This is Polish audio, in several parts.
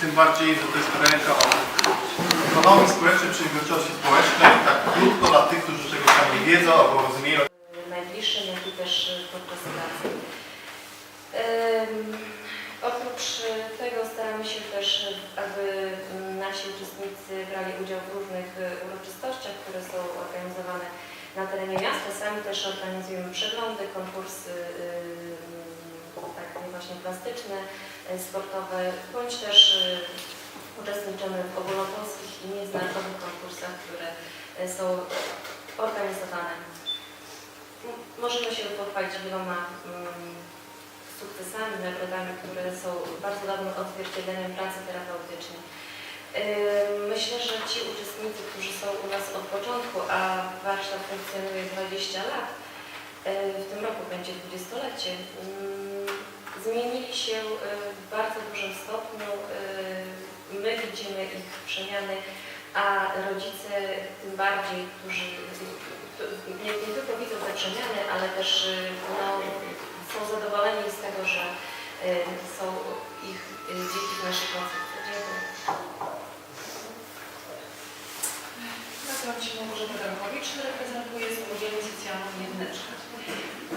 tym bardziej, że to jest ręka o ekonomii społecznej, przedsiębiorczości społecznej, tak krótko dla tych, którzy czegoś tam nie wiedzą albo rozumieją. najbliższym, jak i też podczas pracy. Oprócz tego staramy się też, aby nasi uczestnicy brali udział w różnych uroczystościach, które są organizowane na terenie miasta. Sami też organizujemy przeglądy, konkursy właśnie plastyczne, y, sportowe, bądź też y, uczestniczymy w ogólnopolskich i międzynarodowych konkursach, które y, są organizowane. Możemy się pochwalić wieloma mm, sukcesami, nagrodami, które są bardzo dobrym odzwierciedleniem pracy terapeutycznej. Myślę, że ci uczestnicy, którzy są u nas od początku, a warsztat funkcjonuje 20 lat, w tym roku będzie 20-lecie, ym, zmienili się y, w bardzo dużym stopniu. y, My widzimy ich przemiany, a rodzice tym bardziej, którzy nie, nie tylko widzą te przemiany, ale też y, no, są zadowoleni z tego, że są ich dzieci w naszej placówce. Dziękuję. Nazywam się Małgorzata Darmowicz, reprezentuję Spółdzielnię Socjalną Jedyneczkę.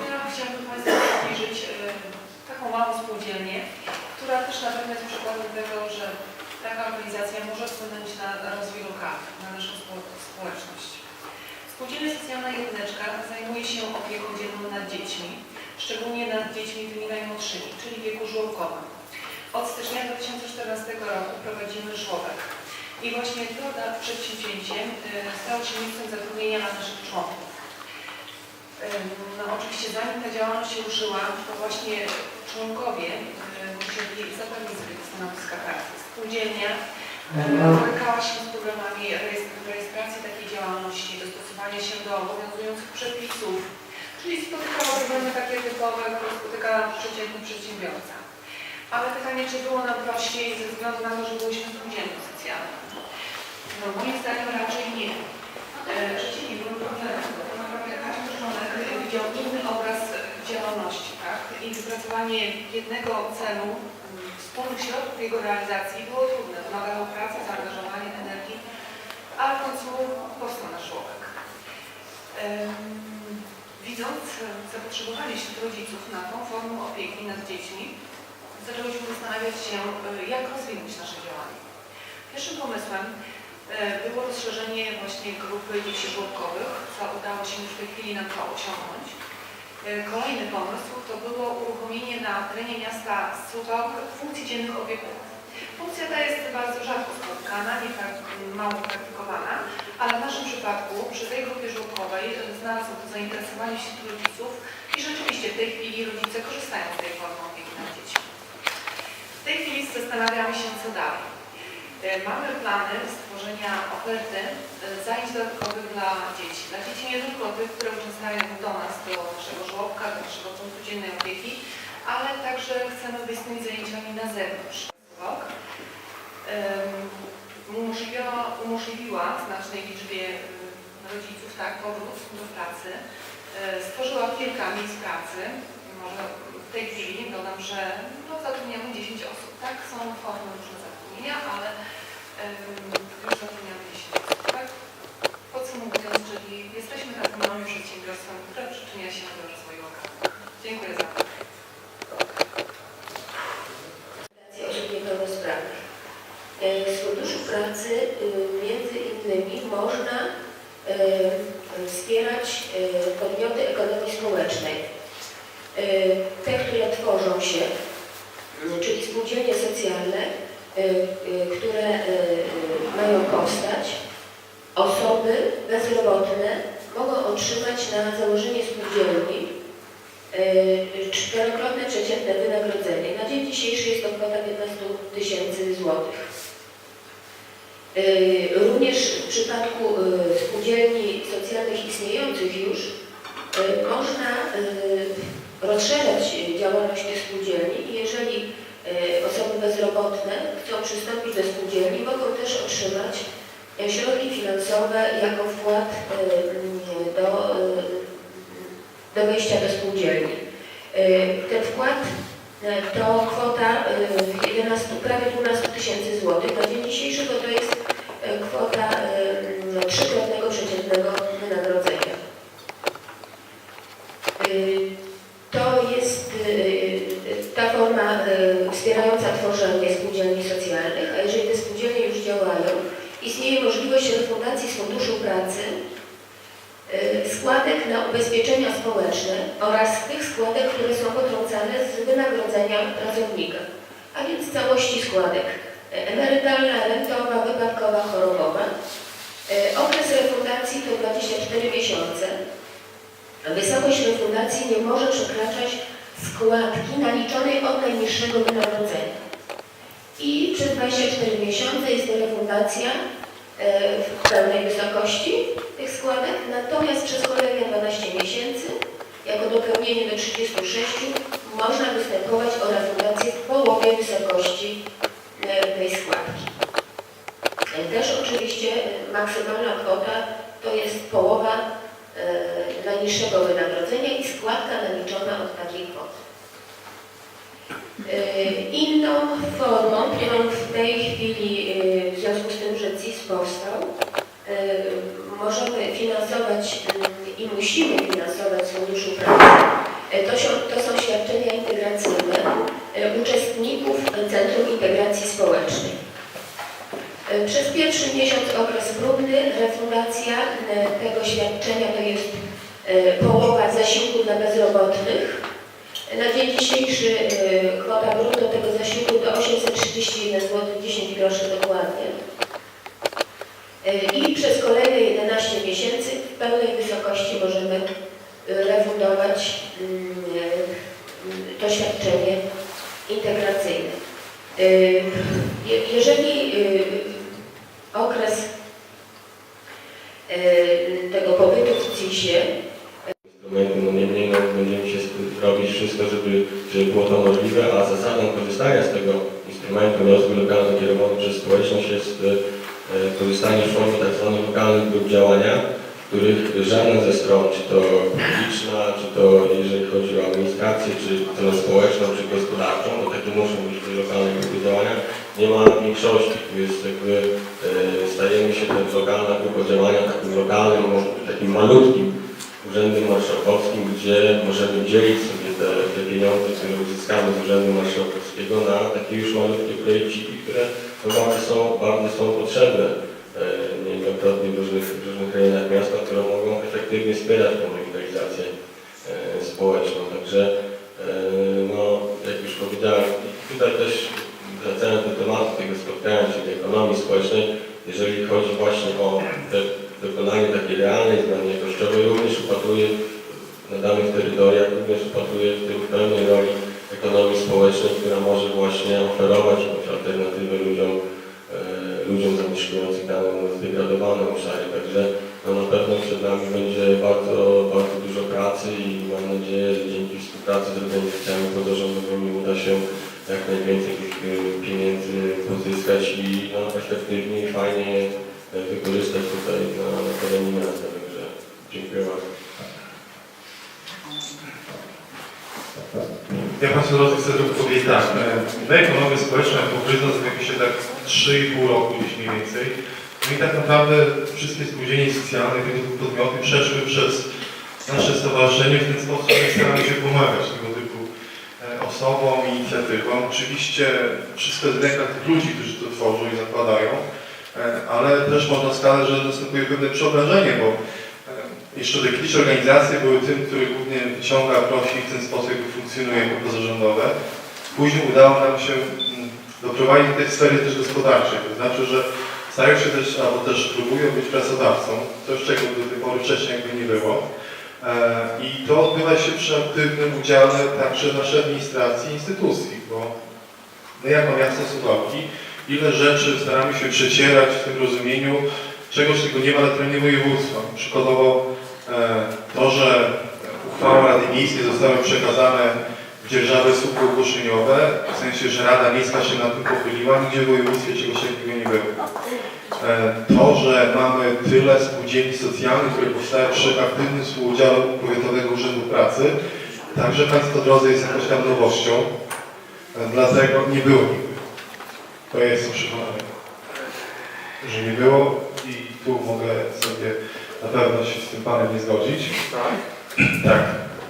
Ja chciałabym Państwu przybliżyć taką małą spółdzielnię, która też na pewno jest przykładem tego, że taka organizacja może wpłynąć na rozwój lokalny, na naszą spo- społeczność. Spółdzielnia Socjalna Jedyneczka zajmuje się opieką dzienną nad dziećmi, szczególnie nad dziećmi tymi najmłodszymi, czyli w wieku żłobkowym. Od stycznia 2014 roku prowadzimy żłobek. I właśnie to nad przedsięwzięciem y, stało się miejscem zatrudnienia dla naszych członków. No oczywiście zanim ta działalność się ruszyła, to właśnie członkowie musieli zapewnić sobie te stanowiska pracy. Spółdzielnia borykała się z problemami rejestr- rejestracji takiej działalności, dostosowania się do obowiązujących przepisów, czyli spotykała problemy takie typowe, które spotyka przeciętny przedsiębiorca. Ale pytanie, czy było nam prościej ze względu na to, że byliśmy spółdzielnią socjalną? No moim zdaniem raczej nie. E, Przeciwnie, było problemem, bo tak naprawdę każdy widział inny obraz działalności, tak? I wypracowanie jednego celu, mm, wspólnych środków jego realizacji było trudne. Wymagało pracy, zaangażowania, energii, ale w końcu powstał nasz żłobek. Em, Widząc zapotrzebowanie wśród rodziców na tą formę opieki nad dziećmi, zaczęłyśmy zastanawiać się, e, jak rozwinąć nasze działania. Pierwszym pomysłem było rozszerzenie właśnie grupy dzieci żłobkowych, co udało się już w tej chwili nam to osiągnąć. E, Kolejny pomysł to było uruchomienie na terenie miasta Suwałk funkcji dziennych opiekunów. Funkcja ta jest bardzo rzadko spotykana, nie tak mało praktykowana, ale w naszym przypadku przy tej grupie żłobkowej e, znalazło to zainteresowanie wśród rodziców i rzeczywiście w tej chwili rodzice korzystają z tej formy opieki nad dziećmi. W tej chwili zastanawiamy się, co dalej. E, Mamy plany stworzenia oferty e, zajęć dodatkowych dla dzieci. Dla dzieci nie tylko tych, które uczęszczają do nas, do naszego żłobka, do naszego punktu dziennej opieki, ale także chcemy być z tymi zajęciami na zewnątrz. Umożliwiła, umożliwiła znacznej liczbie rodziców tak, powrót do pracy. E, Stworzyła kilka miejsc pracy. Może w tej chwili dodam, że no, zatrudniamy 10 osób. Tak, są formy różne zatrudnienia, ale em, już 10 osób. Tak? Podsumowując, czyli jesteśmy takim małym przedsiębiorstwem, które przyczynia się do rozwoju lokalnego. Dziękuję za uwagę. osób niepełnosprawnych. E, Z Funduszu Pracy y, między innymi można wspierać e, podmioty ekonomii społecznej. E, Te, które tworzą się, czyli spółdzielnie socjalne, które e, e, mają powstać, osoby bezrobotne mogą otrzymać na założenie spółdzielni czterokrotne przeciętne wynagrodzenie. Na dzień dzisiejszy jest to kwota 15 tysięcy złotych. Również w przypadku spółdzielni socjalnych istniejących już można rozszerzać działalność tych spółdzielni i jeżeli osoby bezrobotne chcą przystąpić do spółdzielni, mogą też otrzymać e, środki finansowe jako wkład e, do, e, do wejścia do spółdzielni. Ten wkład to kwota e, 11, prawie 12 tysięcy złotych. Na dzień dzisiejszy bo to jest e, kwota e, trzykrotnego przeciętnego wynagrodzenia. E, To jest e, ta forma e, wspierająca tworzenie spółdzielni socjalnych, a jeżeli te spółdzielnie już działają, istnieje możliwość refundacji z Funduszu Pracy e, składek na ubezpieczenia społeczne oraz tych składek, które są potrącane z wynagrodzenia pracownika, a więc całości składek e, emerytalna, rentowa, wypadkowa, chorobowa. E, Okres refundacji to 24 miesiące. Wysokość refundacji nie może przekraczać składki naliczonej od najniższego wynagrodzenia. I przez 24 miesiące jest to refundacja e, w pełnej wysokości tych składek, natomiast przez kolejne 12 miesięcy, jako dopełnienie do 36, można występować o refundację w połowie wysokości e, tej składki. E, Też oczywiście e, maksymalna kwota to jest połowa najniższego wynagrodzenia i składka naliczona od takiej kwoty. Inną formą, którą w tej chwili w związku z tym, że CIS powstał, możemy finansować mm, i musimy finansować z Funduszu Pracy, e, to to są świadczenia integracyjne uczestników Centrum Integracji Społecznej. Przez pierwszy miesiąc okres próbny refundacja tego świadczenia to jest połowa zasiłku dla bezrobotnych. Na dzień dzisiejszy kwota brutto tego zasiłku to 831 zł 10 groszy dokładnie. I przez kolejne 11 miesięcy w pełnej wysokości możemy e, refundować mm, e, to świadczenie integracyjne. Je- Jeżeli okres tego pobytu w CIS-ie no niemniej będziemy się robić wszystko, żeby, żeby było to możliwe, a zasadą korzystania z tego instrumentu rozwój lokalny kierowany przez społeczność jest korzystanie w formie tzw. lokalnych grup działania, których żadna ze stron, czy to publiczna, czy to jeżeli chodzi o administrację, czy stronę społeczną, czy gospodarczą, bo takie muszą być te lokalne grupy działania, nie ma większości. Tu jest jakby, e, stajemy się ten lokalna grupa działania takim lokalnym, takim malutkim Urzędem Marszałkowskim, gdzie możemy dzielić sobie te, te pieniądze, które uzyskamy z Urzędu Marszałkowskiego na takie już malutkie projekciki, które no, bardzo, są, bardzo są potrzebne e, niejednokrotnie w różnych, w różnych rejonach miasta, które mogą efektywnie wspierać tą rewitalizację e, społeczną. Także e, no, jak już powiedziałem, tutaj też wracając do tematu tego spotkania, czyli ekonomii społecznej, jeżeli chodzi właśnie o te dokonanie takiej realnej zmiany jakościowej, również upatruje na danych terytoriach, również upatruje w tym pełnej roli ekonomii społecznej, która może właśnie oferować jakąś alternatywę ludziom, e, ludziom zamieszkującym dane zdegradowane obszary. Także no, na pewno przed nami będzie bardzo, bardzo dużo pracy i mam nadzieję, że dzięki współpracy z organizacjami pozarządowymi uda się jak najwięcej tych e, pieniędzy pozyskać i no, efektywnie i fajnie e, wykorzystać tutaj na, na terenie miasta. Także dziękuję bardzo. Ja Państwu drodzy chcę tylko powiedzieć tak, e, my ekonomię społeczną pokryto z jakieś tak 3,5 roku gdzieś mniej więcej. No i tak naprawdę wszystkie spółdzielnie socjalne, tego typu podmioty przeszły przez nasze stowarzyszenie w ten sposób, że staramy się pomagać tego typu e, osobom inicjatywom. Oczywiście wszystko jest w rękach tych ludzi, którzy to tworzą i zakładają, e, ale też można wskazać, że następuje pewne przeobrażenie, bo e, jeszcze te kiedyś organizacje były tym, który głównie wyciąga, prosi w ten sposób jakby funkcjonuje jako pozarządowe. Później udało nam się mm, doprowadzić do tej sfery też gospodarczej, to znaczy, że starają się też, albo też próbują być pracodawcą, coś czego do tej pory wcześniej jakby nie było. E, I to odbywa się przy aktywnym udziale także naszej administracji i instytucji, bo my jako miasto Suwałki ile rzeczy staramy się przecierać w tym rozumieniu, czegoś tego nie ma na terenie województwa. Przykładowo to, że uchwały Rady Miejskiej zostały przekazane w dzierżawę słupy ogłoszeniowe, w sensie, że Rada Miejska się nad tym pochyliła, nigdzie w województwie czegoś takiego nie było. E, To, że mamy tyle spółdzielni socjalnych, które powstają przy aktywnym współudziale Powiatowego Urzędu Pracy, także Państwo drodzy jest jakąś tam nowością. E, Dlatego nie było nigdy. To ja jestem przekonany, że nie było i tu mogę sobie na pewno się z tym Panem nie zgodzić. Tak.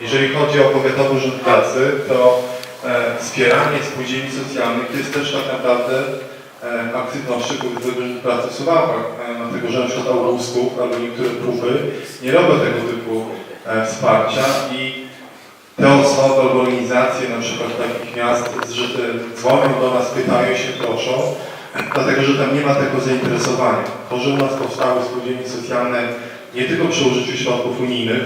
Jeżeli chodzi o Powiatowy Urząd Pracy, to e, wspieranie spółdzielni socjalnych jest też tak naprawdę e, aktywnością Powiatowego Urzędu Pracy w Suwałkach, e, dlatego że na przykład Augustów albo niektóre próby nie robią tego typu e, wsparcia i te osoby albo organizacje na przykład takich miast dzwonią do nas, pytają się, proszą, dlatego że tam nie ma tego zainteresowania. To, że u nas powstały spółdzielnie socjalne nie tylko przy użyciu środków unijnych,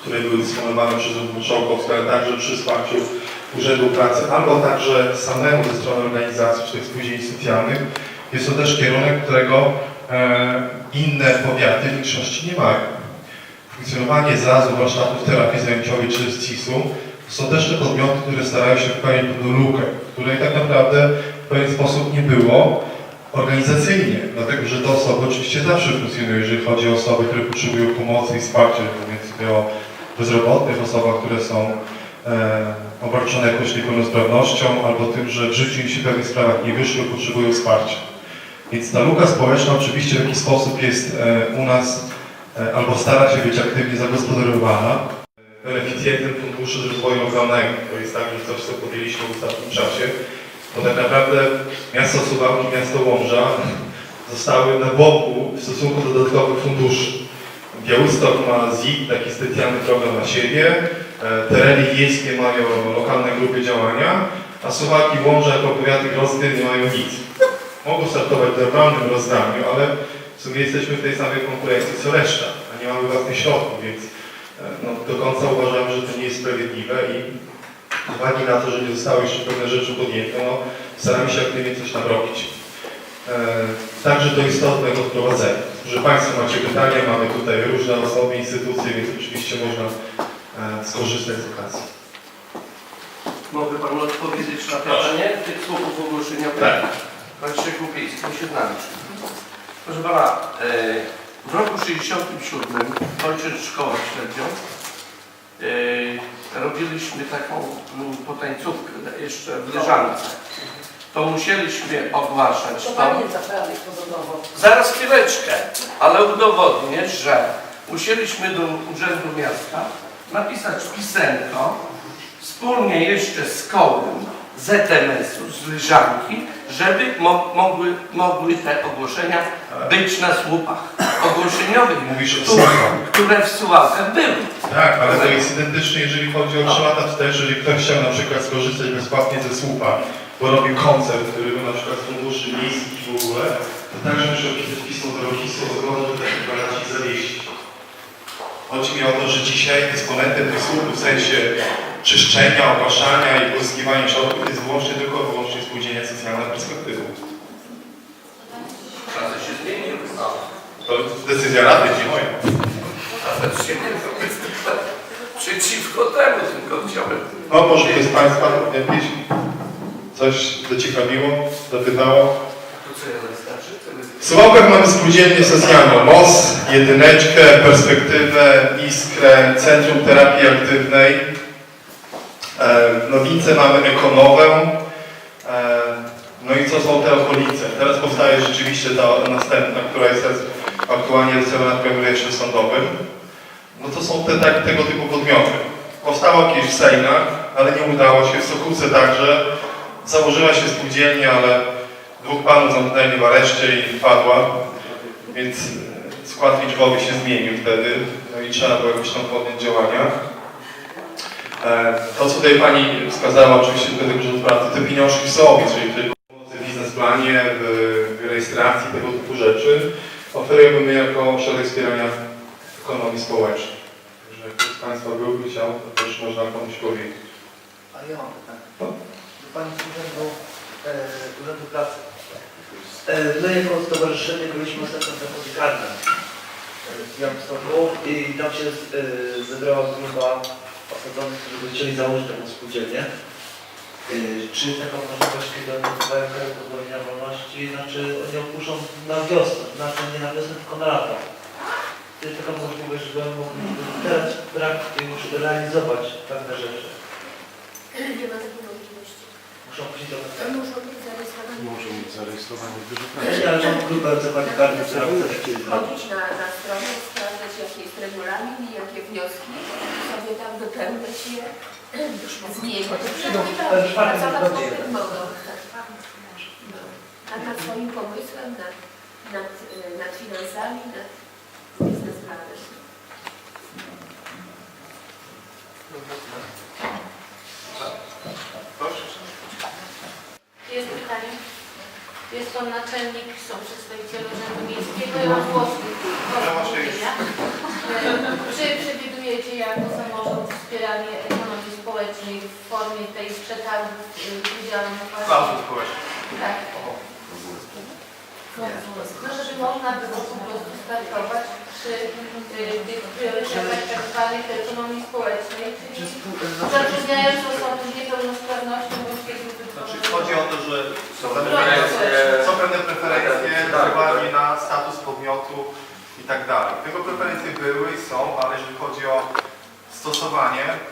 które były dysponowane przez Urząd Marszałkowski, ale także przy wsparciu Urzędu Pracy, albo także samemu ze strony organizacji czy tych spółdzielni socjalnych, jest to też kierunek, którego e, inne powiaty w większości nie mają. Funkcjonowanie ZAZ-u, warsztatów terapii zajęciowej czy CIS-u są też te podmioty, które starają się wypełnić pewną lukę, której tak naprawdę w pewien sposób nie było organizacyjnie, dlatego że te osoby oczywiście zawsze funkcjonują, jeżeli chodzi o osoby, które potrzebują pomocy i wsparcia, mówię tutaj o bezrobotnych osobach, które są e, obarczone jakąś niepełnosprawnością albo tym, że w życiu im się w pewnych sprawach nie wyszło, potrzebują wsparcia. Więc ta luka społeczna oczywiście w jakiś sposób jest e, u nas e, albo stara się być aktywnie zagospodarowana. Beneficjentem Funduszu Rozwoju Lokalnego to jest także coś, co podjęliśmy w ostatnim czasie, bo tak naprawdę miasto Suwałki, miasto Łomża zostały na boku w stosunku do dodatkowych funduszy. Białystok ma ZIT, taki specjalny program na siebie, e, tereny wiejskie mają lokalne grupy działania, a Suwałki, Łomża jako powiaty grodzkie nie mają nic. Mogą startować w normalnym rozdaniu, ale w sumie jesteśmy w tej samej konkurencji co reszta, a nie mamy własnych środków, więc e, no, do końca uważam, że to nie jest sprawiedliwe i uwagi na to, że nie zostały jeszcze pewne rzeczy podjęte, no, staramy się aktywnie coś tam robić. E, Także to istotne do wprowadzenia. Że Państwo macie pytania, mamy tutaj różne osoby, instytucje, więc oczywiście można e, skorzystać z okazji. Mogę Panu odpowiedzieć na pytanie tych słowów ogłoszeniowych? Tak. Pan my się znamy. Proszę Pana, e, w roku 67 kończąc szkołę średnią, e, robiliśmy taką mm, potańcówkę jeszcze w Leżance. To musieliśmy ogłaszać to. Zaraz chwileczkę, ale udowodnię, że musieliśmy do Urzędu Miasta napisać pisemko wspólnie jeszcze z kołem ZMS-u, z Lyżanki, żeby mo mogły, mogły te ogłoszenia być na słupach ogłoszeniowych, Mówisz o które, słupach. które w Suławkach były. Tak, ale to jest identycznie, jeżeli chodzi o 3 lata wstecz, jeżeli ktoś chciał na przykład skorzystać bezpłatnie ze słupa, bo robił koncert, który był na przykład z funduszy miejskich w ogóle, to także muszę pisać pismo do rodzicu o zgodę, że takie gwarancji zawieść. Chodzi mi o to, że dzisiaj dysponentem tych słupów w sensie czyszczenia, ogłaszania i pozyskiwania środków jest wyłącznie tylko wyłącznie spółdzielnia socjalna perspektywy. Czasy się zmieniły. No. To decyzja Rady, nie moja. Nawet się nie przeciwko temu, tylko chciałem No może ktoś z Państwa jakieś coś wystarczy? W Suwałkach mamy spółdzielnię socjalną MOS, jedyneczkę, perspektywę, iskrę, Centrum Terapii Aktywnej. E, W Nowince mamy Ekonowę. E, No i co są te okolice? Teraz powstaje rzeczywiście ta następna, która jest aktualnie premierze jeszcze sądowym. No to są te, tak, tego typu podmioty. Powstało jakieś w Sejnach, ale nie udało się. W Sokółce także. Założyła się spółdzielnia, ale dwóch panów zamknęli w areszcie i padła, więc skład liczbowy się zmienił wtedy, no i trzeba było jakoś tam podjąć działania. E, To, co tutaj Pani wskazała, oczywiście wtedy Urząd Pracy, te pieniążki są, pomocy w biznesplanie, w rejestracji, tego typu rzeczy, oferujemy my jako ośrodek wspierania ekonomii społecznej. Także jak ktoś z Państwa byłby chciał, to też można komuś powiedzieć. A ja mam pytanie. Do Pani z Urzędu, e, Urzędu Pracy. E, my jako stowarzyszenie byliśmy ostatnio karnym e, w Białymstoku i tam się e, zebrała grupa osadzonych, którzy chcieli założyć taką spółdzielnię. E, czy taka możliwość, kiedy oni nabywają kartę pozwolenia wolności, znaczy oni opuszczą na wiosnę, znaczy nie na wiosnę, tylko na lato. Czy jest taka możliwość, żeby oni mogli teraz brak już realizować pewne rzeczy? Nie ma takiej możliwości. Muszą pójść do To muszą być zarejestrowani. Może mieć zarejestrowanie w Ja pracy. ale mam grupę chcieli zrobić. Wchodzić na, na stronę, sprawdzać jaki jest regulamin i jakie wnioski, sobie tam wypełniać je z niego. To przynajmniej bardziej czwartek pracować nad tym mogą. A nad swoim pomysłem, nad, nad, y, nad finansami, nad biznesplanem. Jest pytanie. Jest Pan Naczelnik, są przedstawiciele Urzędu Miejskiego. Ja mam głos rozpoczęcia. Czy przewidujecie jako samorząd wspieranie ekonomii społecznej w formie tej przetargów y, udziałem Klauzul społecznych. Tak. No, żeby można było po prostu startować przy y, tych priorytetach tak zwanej ekonomii społecznej, Czy czyli zatrudniając osoby z niepełnosprawnością bądź Znaczy chodzi o to, że są pewne Preferencje. są pewne preferencje Tak, uwagi na status podmiotu i tak dalej. Tego preferencje były i są, ale jeżeli chodzi o stosowanie, to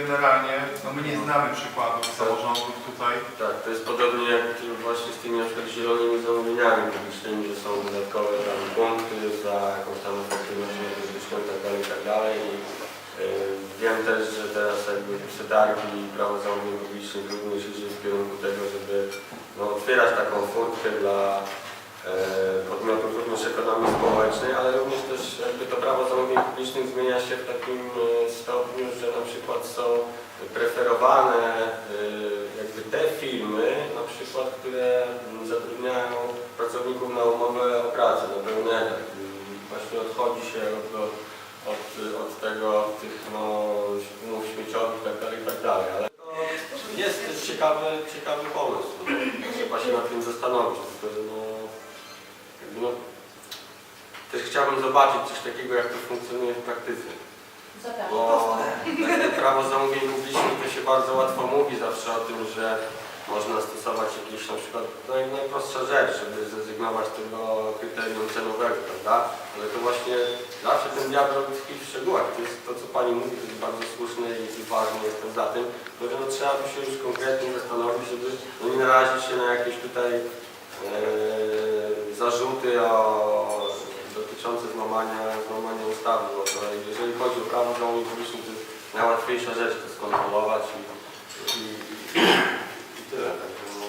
generalnie no my nie znamy przykładów samorządów tutaj. Tak, to jest podobnie jak właśnie z tymi na przykład zielonymi zamówieniami publicznymi, że są dodatkowe tam punkty za jakąś tam efektywność energetyczną i tak dalej, i tak dalej. I, y, wiem też, że teraz jakby przetargi i prawo zamówień publicznych również idzie w kierunku tego, żeby no, otwierać taką furtkę dla e, podmiotów również ekonomii społecznej, ale również też jakby to prawo zamówień publicznych zmienia się w takim e, stopniu, że na przykład są preferowane e, jakby te firmy, na przykład, które zatrudniają pracowników na umowę o pracę, na. I Właśnie odchodzi się od, od, od, tego, od tych no, umów śmieciowych i tak dalej, i tak. Ale to jest też ciekawy, ciekawy pomysł. No, trzeba się nad tym zastanowić. Tylko, no, jakby no, też chciałbym zobaczyć coś takiego, jak to funkcjonuje w praktyce. Bo jakby prawo zamówień publicznych to się bardzo łatwo mówi zawsze o tym, że można stosować jakieś na przykład no, najprostsza rzecz, żeby zrezygnować z tego kryterium cenowego, prawda? Ale to właśnie zawsze ten diabeł tkwi w szczegółach. To jest to, co Pani mówi, to jest bardzo słuszne i, ważne, jestem za tym, tylko że no, trzeba by się już konkretnie zastanowić, żeby no, nie narazić się na jakieś tutaj e, zarzuty o, dotyczące złamania, złamania ustawy, bo to, jeżeli chodzi o prawo zamówień to jest najłatwiejsza rzecz to skontrolować i, i, i, i tyle. No,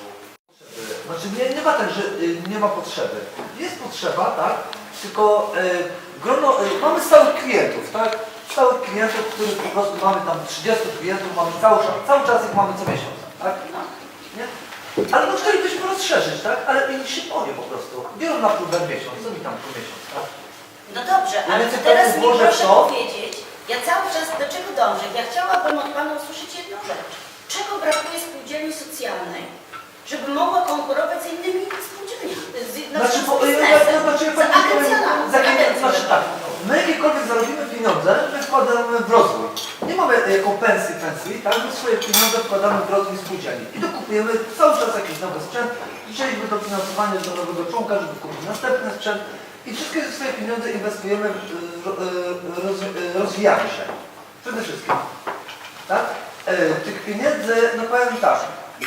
Znaczy nie, nie ma tak, że y, nie ma potrzeby. Jest potrzeba, tak? Tylko y, grono, y, mamy stałych klientów, tak? Stałych klientów, których po prostu mamy tam 30 klientów, mamy cały, cały czas ich mamy co miesiąc, tak? Nie? Ale no chcielibyśmy rozszerzyć, tak? Ale inni się boję po prostu. Biorą na próbę miesiąc, co mi tam po miesiąc, tak? No dobrze, Ja ale to teraz mi proszę to. powiedzieć, ja cały czas do czego dążę? Ja chciałabym od Pana usłyszeć jedną rzecz. Czego brakuje spółdzielni socjalnej, żeby mogła konkurować z innymi spółdzielniami, z, no, Znaczy, z bo, biznesem, znaczy, z powiem- agencjonami, z za- agencją znaczy tak, my jakiekolwiek zarobimy pieniądze, my wkładamy w rozwój. Nie mamy y, jako pensji, pensji, tak? My swoje pieniądze wkładamy w rozwój spółdzielni. I dokupujemy cały czas jakiś nowy sprzęt. Chcieliśmy dofinansowanie do nowego członka, żeby kupić następny sprzęt. I wszystkie swoje pieniądze inwestujemy, roz, rozwijamy się. Przede wszystkim. Tak? Y, Tych pieniędzy, no powiem tak,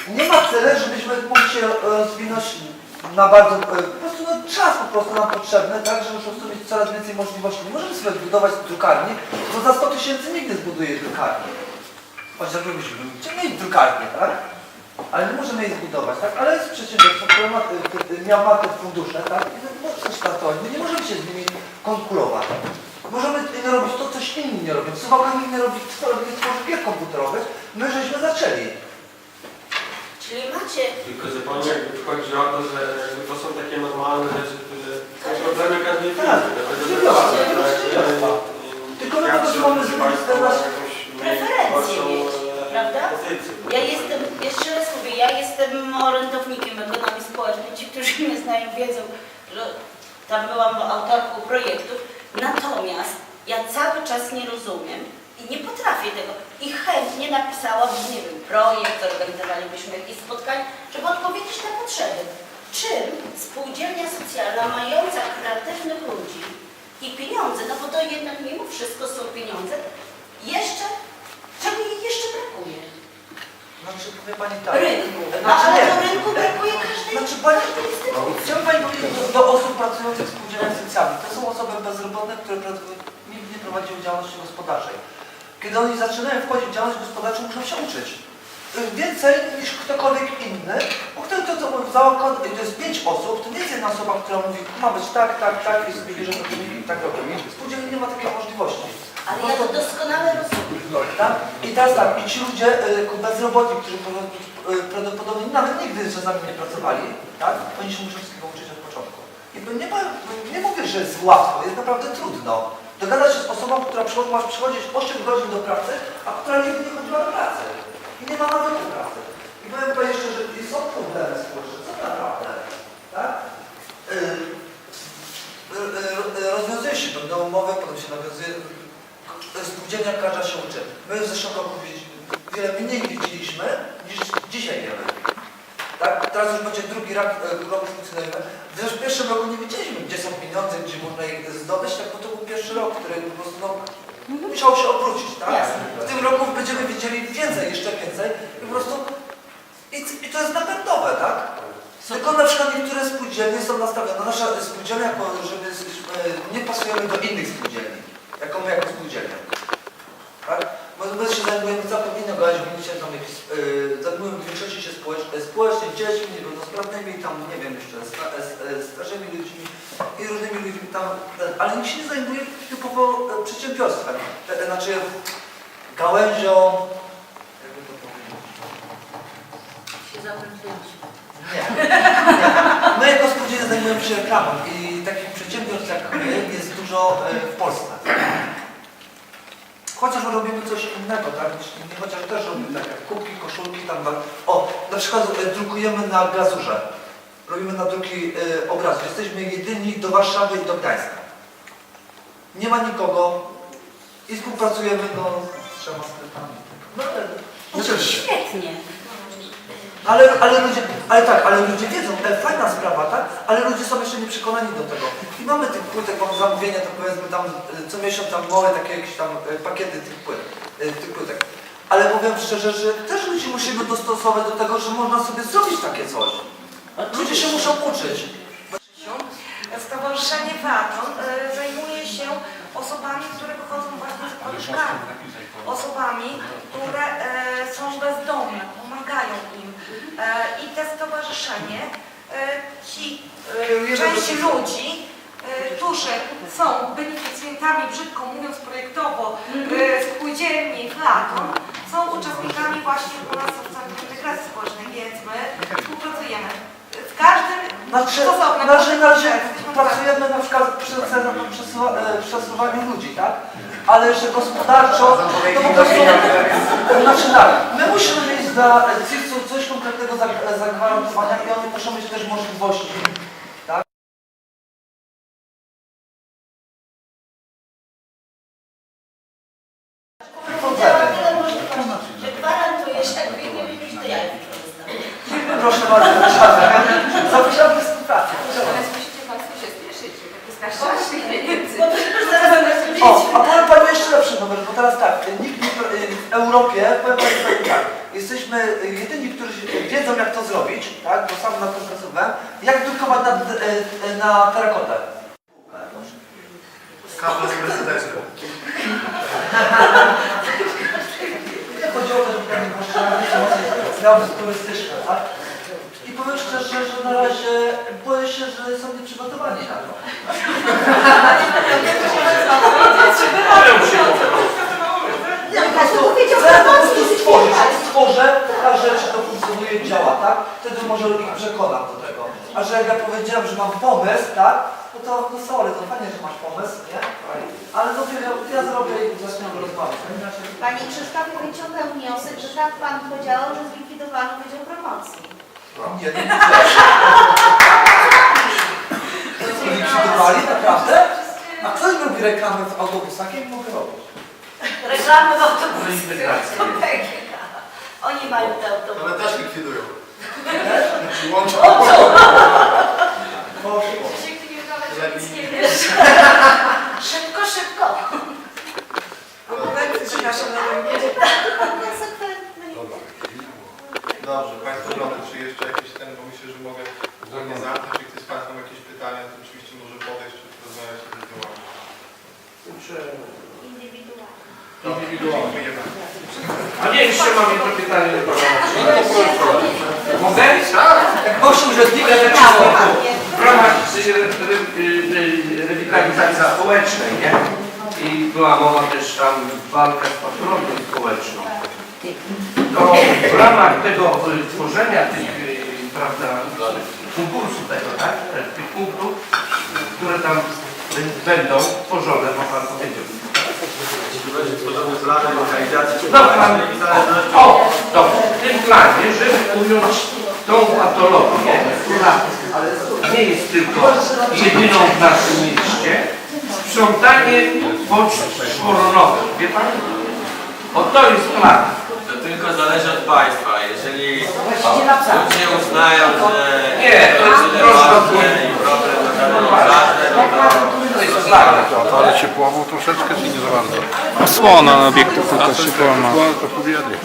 nie ma celu, żebyśmy mogli się rozwinąć na bardzo, e, po prostu no, czas po prostu nam potrzebny, tak, żeby po mieć coraz więcej możliwości. Nie możemy sobie zbudować drukarni, bo za 100 tysięcy nikt nie zbuduje drukarni. Chociaż byśmy chcieli mieć drukarnię, tak? Ale nie możemy jej zbudować, tak? Ale jest przedsiębiorstwo, które ma, miał markę fundusze, tak? I może coś startować. My nie możemy się z nimi konkurować. Możemy robić to, coś inni nie robią. Suwałka nie robi, nie tworzy gier komputerowych. My żeśmy zaczęli. Czyli macie Tylko zupełnie jakby chodzi o to, że jakby to są takie normalne rzeczy, które są problemy każdej firmy. Tak, Dlatego, że przedsiębiorstwa, tak, tylko tak, przedsiębiorstwa. e, Tylko my po prostu mamy zrobić teraz preferencje mieć, prawda? Ja jestem, jeszcze raz mówię, ja jestem orędownikiem ekonomii społecznej. Ci, którzy mnie znają, wiedzą, że tam byłam autorką projektów. Natomiast ja cały czas nie rozumiem i nie potrafię tego. I chętnie napisałabym, nie wiem, projekt, zorganizowalibyśmy jakieś spotkanie, żeby odpowiedzieć na potrzeby. Czym spółdzielnia socjalna mająca kreatywnych ludzi i pieniądze, no bo to jednak mimo wszystko są pieniądze, jeszcze, czego jej powie Pani tak. Rynku. No Znaczy ale nie. do rynku brakuje każdej Znaczy Pani, chciałbym Pani powiedzieć do, do osób pracujących w spółdzielniach socjalnych. To są osoby bezrobotne, które pracują- nigdy nie prowadziły działalności gospodarczej. Kiedy oni zaczynają wchodzić w działalność gospodarczą, muszą się uczyć. Y, Więcej niż ktokolwiek inny, bo kto to, to zakład, to jest pięć osób, to nie jest jedna osoba, która mówi, ma być tak, tak, tak, jest bierze pracownika i tak robi. W spółdzielni nie ma takiej możliwości. Ale ja to doskonale rozumiem. Tak? I teraz tak, i ci ludzie y, bezrobotni, którzy y, prawdopodobnie nawet nigdy z nami nie pracowali, tak? Oni się muszą wszystkiego uczyć od początku. I nie, nie mówię, że jest łatwo, jest naprawdę trudno. Dogadać się z osobą, która przychodzi, ma przychodzić 8 godzin do pracy, a która nigdy nie chodziła do pracy. I nie ma nawyku pracy. I powiem Pani jeszcze, że są problemy społeczne, co naprawdę, tak? Y, y, y, y, rozwiązuje się pewne umowy, potem się nawiązuje spółdzielnia każda się uczy. My w zeszłym roku wiele mniej widzieliśmy niż dzisiaj wiemy. Tak? Teraz już będzie drugi rok, e, rok funkcjonujemy. W pierwszym roku nie wiedzieliśmy, gdzie są pieniądze, gdzie można ich zdobyć, tak bo to był pierwszy rok, który po prostu no, musiał się obrócić. Tak? W tym roku będziemy widzieli więcej, jeszcze więcej i po prostu i, i to jest napędowe, tak? Tylko na przykład niektóre spółdzielnie są nastawione, nasza spółdzielnia, jako, że my jesteśmy, nie pasujemy do innych spółdzielni, jako my jako spółdzielnia. Tak? Bo my się zajmujemy innego, a się tam jakieś, yy, zajmujemy w większości się społecz, społecznie, dziećmi, niepełnosprawnymi, tam nie wiem jeszcze, sta, e, e, starszymi ludźmi i różnymi ludźmi tam, e, ale nikt się nie zajmuje typowo e, przedsiębiorstwem, e, e, znaczy gałęzią, jakby to powiedzieć, Się zakręciliśmy. nie. My jako spółdzielnie zajmujemy się reklamą i takich przedsiębiorstw jak my jest dużo e, w Polsce. Chociaż robimy coś innego, tak? Nie chociaż też robimy tak jak kubki, koszulki, tam. O, na przykład e, drukujemy na glazurze. Robimy na druki e, obrazów. Jesteśmy jedyni do Warszawy i do Gdańska. Nie ma nikogo i współpracujemy no, z trzema sklepami. No, ale, No, świetnie. Ale, ale ludzie, ale tak, ale ludzie wiedzą, e, fajna sprawa, tak? Ale ludzie są jeszcze nieprzekonani do tego. I mamy tych płytek, mam zamówienia, to powiedzmy tam e, co miesiąc tam małe takie jakieś tam e, pakiety tych płyt, e, tych płytek. Ale powiem szczerze, że też ludzi musimy dostosować do tego, że można sobie zrobić takie coś. Ludzie się muszą uczyć. Stowarzyszenie Waton zajmuje się osobami, które pochodzą właśnie z paluszkami. Osobami, które e, są bezdomne, pomagają im. E, I te stowarzyszenie, e, ci e, część ludzi, e, którzy są beneficjentami, brzydko mówiąc projektowo, e, spółdzielni Waton, są uczestnikami właśnie u nas w Centrum Integracji Społecznej, więc my współpracujemy. W każdym Znaczy, stosownym razie jesteśmy pracujemy na przykład przy e, przesuwaniu ludzi, tak? Ale że gospodarczo, to po prostu, znaczy tak, my musimy mieć dla CIS-u coś konkretnego zag- zagwarantowania i oni muszą mieć też możliwości, tak? Powiedziałam tyle możliwości, że gwarantujesz, jak nie wiem, to ja już korzystam. Proszę bardzo, zapraszamy. Zapraszamy do współpracy. Ale musicie Państwo się spieszyć, bo to wystarczy naszych pieniędzy. Bo to już zaraz będę sobie O, a powiem Pani jeszcze lepszy numer, bo teraz tak, nikt nie, w Europie, powiem Pani powiem tak, jesteśmy jedyni, którzy wiedzą jak to zrobić, tak, bo sam na tym pracowałem, jak drukować na, e, na terakotę. Kabel z prezydentem. Nie chodzi o to, żeby pani poszczególnie miał turystyczne, tak? I powiem szczerze, że na razie boję się, że są nieprzygotowani na to. Nie, po prostu chcę po prostu stworzyć. Jak stworzę, pokażę, czy to funkcjonuje i działa, tak? Wtedy może ich przekonam. A że jak ja powiedziałem, że mam pomysł, tak? No to, no sorry, to fajnie, że masz pomysł, nie? Ale dopiero ja zrobię i zaczniemy rozmawiać. Panie Krzysztofie, wyciągam wniosek, że tak Pan podziałał, że zlikwidowano Wydział Promocji. Nie, nie, nie. Zlikwidowali, naprawdę? A kto robi reklamy w autobusach? Ja nie mogę robić. Reklamy w autobusach. Oni mają te autobusy. też likwidują. Znaczy łączą. Poszło. Krzysiek, ty nie udawaj, że nic nie wiesz. Szybko, szybko. Argumenty przynoszą na rynku. Dobra. Dobrze, Państwo żony, czy jeszcze jakieś ten, bo myślę, że mogę zdolnie zamknąć. Jeśli ktoś z Państwa ma jakieś pytania, to oczywiście może podejść, czy rozmawiać indywidualnie. Indywidualnie. Indywidualnie. A nie, jeszcze mam jedno pytanie do Pana. Marcina. Mogę? Gościu urzędnika W ramach re- rewitalizacji społecznej, nie? I była mowa też tam walka z patologią społeczną. To w ramach tego y, tworzenia tych, y, prawda, konkursu tego, tak? Tych punktów, które tam będą tworzone, bo pan powiedział. O tworzone plany lokalizacji, No, plan, o, dobrze, w tym planie, żeby ująć tą patologię, która nie jest tylko jedyną w naszym mieście, sprzątanie poczt szworonowych, wie Pan? O to jest plan. To tylko zależy od Państwa. Jeżeli ludzie uznają, że Nie, to jest problem ale się połamał troszeczkę, czy nie za bardzo? Osłona na obiektu tylko się połamała. Osłona to pobiedy.